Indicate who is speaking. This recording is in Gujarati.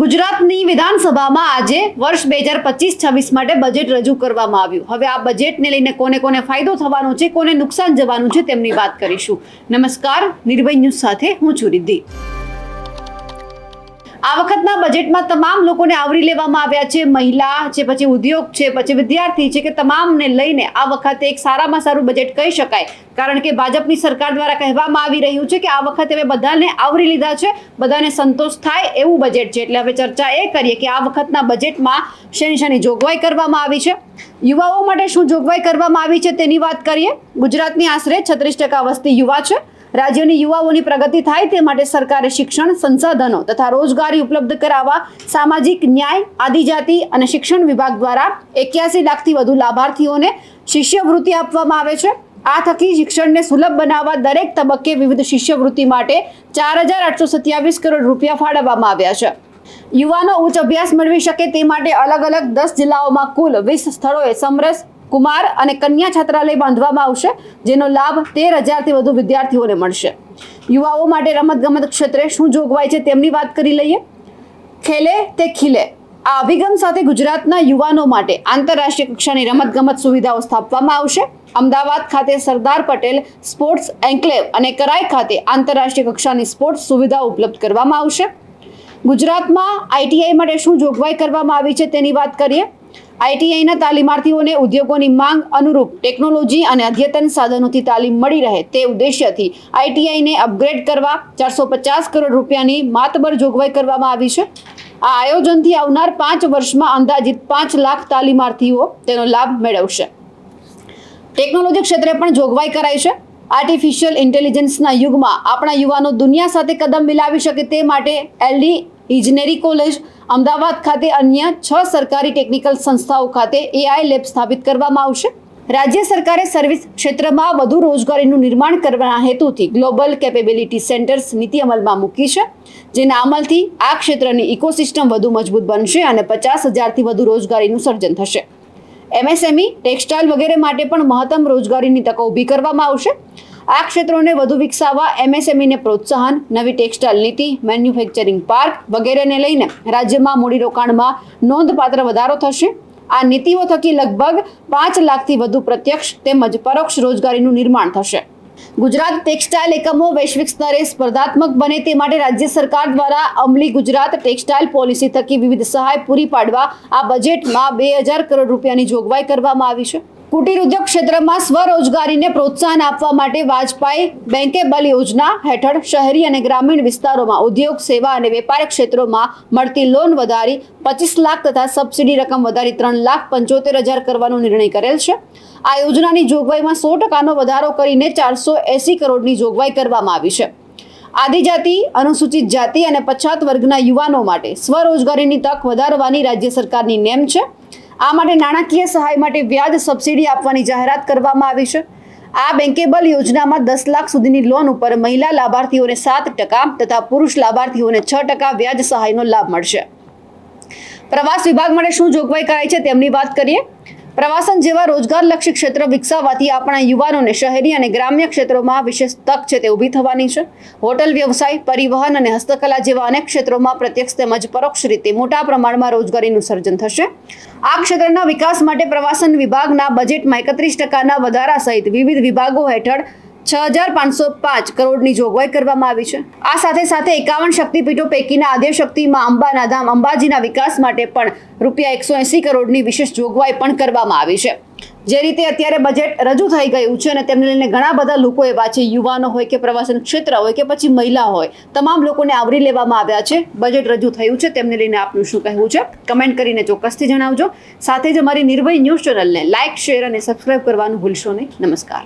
Speaker 1: ગુજરાતની વિધાનસભામાં આજે વર્ષ બે હજાર પચીસ છવ્વીસ માટે બજેટ રજૂ કરવામાં આવ્યું. હવે આ બજેટને લઈને કોને કોને ફાયદો થવાનો છે, કોને નુકસાન જવાનું છે, તેમની વાત કરીશું. નમસ્કાર, નિર્ભય ન્યૂઝ સાથે હું છું રિદ્ધિ. આ વખતના બજેટમાં તમામ લોકોને આવરી લેવામાં આવ્યા છે. મહિલા છે, પછી ઉદ્યોગ છે, પછી વિદ્યાર્થી છે કે તમામને લઈને આ વખતે એક સારામાં સારું બજેટ કહી શકાય. કારણ કે ભાજપની સરકાર દ્વારા કહેવામાં આવી રહ્યું છે કે આ વખતે અમે બધાને આવરી લીધા છે. બધાને સંતોષ થાય એવું બજેટ છે. એટલે હવે ચર્ચા એ કરીએ કે આ વખતના બજેટમાં શેની શેની જોગવાઈ કરવામાં આવી છે. યુવાઓ માટે શું જોગવાઈ કરવામાં આવી છે તેની વાત કરીએ. ગુજરાતની આશરે છત્રીસ ટકા વસ્તી યુવા છે. રાજ્યની યુવાઓની પ્રગતિ થાય તે માટે સરકારે શિક્ષણ સંસાધનો તથા રોજગારી ઉપલબ્ધ કરાવવા, સામાજિક ન્યાય, આદિજાતિ અને શિક્ષણ વિભાગ દ્વારા એક્યાસી લાખથી વધુ લાભાર્થીઓને શિષ્યવૃત્તિ આપવામાં આવે છે. આ થકી શિક્ષણને સુલભ બનાવવા દરેક તબક્કે વિવિધ શિષ્યવૃત્તિ માટે ચાર હજાર આઠસો સત્યાવીસ કરોડ રૂપિયા ફાળવવામાં આવ્યા છે. યુવાનો ઉચ્ચ અભ્યાસ મેળવી શકે તે માટે અલગ અલગ દસ જિલ્લાઓમાં કુલ વીસ સ્થળોએ સમરસ કુમાર અને કન્યા છાત્રાલય બાંધવામાં આવશે, જેનો લાભ તેર હજારથી વધુ વિદ્યાર્થીઓને મળશે. યુવાઓ માટે રમતગમત ક્ષેત્રે શું જોગવાઈ છે તેમની વાત કરી લઈએ. ખેલે તે ખીલે. આ અભિગમ સાથે ગુજરાતના યુવાનો માટે આંતરરાષ્ટ્રીય કક્ષાની રમતગમત સુવિધાઓ સ્થાપવામાં આવશે. અમદાવાદ ખાતે સરદાર પટેલ સ્પોર્ટ્સ એન્કલેવ અને કરાઈ ખાતે આંતરરાષ્ટ્રીય કક્ષાની સ્પોર્ટ્સ સુવિધાઓ ઉપલબ્ધ કરવામાં આવશે. ગુજરાતમાં આઈટીઆઈ માટે શું જોગવાઈ કરવામાં આવી છે તેની વાત કરીએ. આઈટીઆઈના તાલીમાર્થીઓને ઉદ્યોગોની માંગ અનુરૂપ ટેકનોલોજી અને અદ્યતન સાધનોથી તાલીમ મળી રહે તે ઉદ્દેશ્યથી આઈટીઆઈને અપગ્રેડ કરવા ચારસો પચાસ કરોડ રૂપિયાની માતબર જોગવાઈ કરવામાં આવી છે. આ આયોજનથી આવનાર પાંચ વર્ષમાં અંદાજિત પાંચ લાખ તાલીમાર્થીઓ તેનો લાભ મેળવશે. ટેકનોલોજી ક્ષેત્રે પણ જોગવાઈ કરાઈ છે. આર્ટિફિશિયલ ઇન્ટેલિજન્સના યુગમાં આપણા યુવાનો દુનિયા સાથે કદમ મિલાવી શકે તે માટે એલડી ઇજનેરી કોલેજ, અમદાવાદ ખાતે અન્ય છ સરકારી ટેકનિકલ સંસ્થાઓ ખાતે એઆઈ લેબ સ્થાપિત કરવામાં આવશે. રાજ્ય સરકારે સર્વિસ ક્ષેત્રમાં વધુ રોજગારીનું નિર્માણ કરવાના હેતુથી ગ્લોબલ કેપેબિલિટી સેન્ટર્સ નીતિ અમલમાં મૂકી છે, જેના અમલથી આ ક્ષેત્રની ઇકોસિસ્ટમ વધુ મજબૂત બનશે અને પચાસ હજારથી વધુ રોજગારીનું સર્જન થશે. એમએસએમઈ, ટેક્સટાઇલ વગેરે માટે પણ મહત્તમ રોજગારીની તકો ઊભી કરવામાં આવશે. આ ક્ષેત્રોને વધુ વિકસાવવા એમએસએમઈને પ્રોત્સાહન, નવી ટેક્સટાઇલ નીતિ, મેન્યુફેક્ચરિંગ પાર્ક વગેરેને લઈને રાજ્યમાં મૂડીરોકાણમાં નોંધપાત્ર વધારો થશે. આ નીતિઓ થકી લગભગ પાંચ લાખથી વધુ પ્રત્યક્ષ તેમજ પરોક્ષ રોજગારીનું નિર્માણ થશે. ગુજરાત ટેક્સટાઇલ એકમો વૈશ્વિક સ્તરે સ્પર્ધાત્મક બને તે માટે રાજ્ય સરકાર દ્વારા અમલી ગુજરાત ટેક્સટાઇલ પોલિસી થકી વિવિધ સહાય પૂરી પાડવા આ બજેટમાં બે હજાર કરોડ રૂપિયાની જોગવાઈ કરવામાં આવી છે. કુટીર ઉદ્યોગ ક્ષેત્રમાં સ્વરોજગારીને પ્રોત્સાહન આપવા માટે વાજપાઈ બેંકેબલ યોજના હેઠળ શહેરી અને ગ્રામીણ વિસ્તારોમાં ઉદ્યોગ, સેવા અને વેપાર ક્ષેત્રોમાં મળતી લોન વધારી પચીસ લાખ તથા સબસિડી રકમ વધારી ત્રણ લાખ પંચોતેર હજાર કરવાનો નિર્ણય કરેલ છે. આ યોજનાની જોગવાઈમાં સો ટકાનો વધારો કરીને ચારસો એસી કરોડની જોગવાઈ કરવામાં આવી છે. આદિજાતિ, અનુસૂચિત જાતિ અને પછાત વર્ગના યુવાનો માટે સ્વરોજગારીની તક વધારવાની રાજ્ય સરકારની નેમ છે. આ માટે નાણાકીય સહાય માટે વ્યાજ સબસિડી આપવાની જાહેરાત કરવામાં આવી છે. આ બેન્કેબલ યોજનામાં દસ લાખ સુધીની લોન ઉપર મહિલા લાભાર્થીઓને સાત ટકા તથા પુરુષ લાભાર્થીઓને છ ટકા વ્યાજ સહાયનો લાભ મળશે. પ્રવાસ વિભાગ માટે શું જોગવાઈ કરાઈ છે તેમની વાત કરીએ. પ્રવાસન જેવા રોજગારલક્ષી ક્ષેત્ર વિકસાવવાથી આપણા યુવાનોને શહેરી અને ગ્રામ્ય ક્ષેત્રોમાં વિશેષ તક છે તે ઊભી થવાની છે. હોટલ વ્યવસાય, પરિવહન અને હસ્તકલા જેવા અનેક ક્ષેત્રોમાં પ્રત્યક્ષ તેમજ પરોક્ષ રીતે મોટા પ્રમાણમાં રોજગારીનું સર્જન થશે. આ ક્ષેત્રના વિકાસ માટે પ્રવાસન વિભાગના બજેટમાં એકત્રીસ ટકાના વધારા સહિત વિવિધ વિભાગો હેઠળ છ હજાર પાંચસો પાંચ કરોડની જોગવાઈ કરવામાં આવી છે. આ સાથે સાથે એકાવન શક્તિપીઠો પૈકીના આદ્યશક્તિમાં અંબાના ધામ, અંબાજીના વિકાસ માટે પણ રૂપિયા એકસો એંસી કરોડની વિશેષ જોગવાઈ પણ કરવામાં આવી છે. જે રીતે અત્યારે બજેટ રજૂ થઈ ગયું છે અને તેમને લઈને ઘણા બધા લોકો એવા છે, યુવાનો હોય કે પ્રવાસન ક્ષેત્ર હોય કે પછી મહિલા હોય, તમામ લોકોને આવરી લેવામાં આવ્યા છે. બજેટ રજૂ થયું છે, તેમને લઈને આપનું શું કહેવું છે? કમેન્ટ કરીને ચોક્કસથી જણાવજો. સાથે જ અમારી નિર્ભય ન્યૂઝ ચેનલને લાઇક શેર અને સબસ્ક્રાઇબ કરવાનું ભૂલશો નહીં. નમસ્કાર.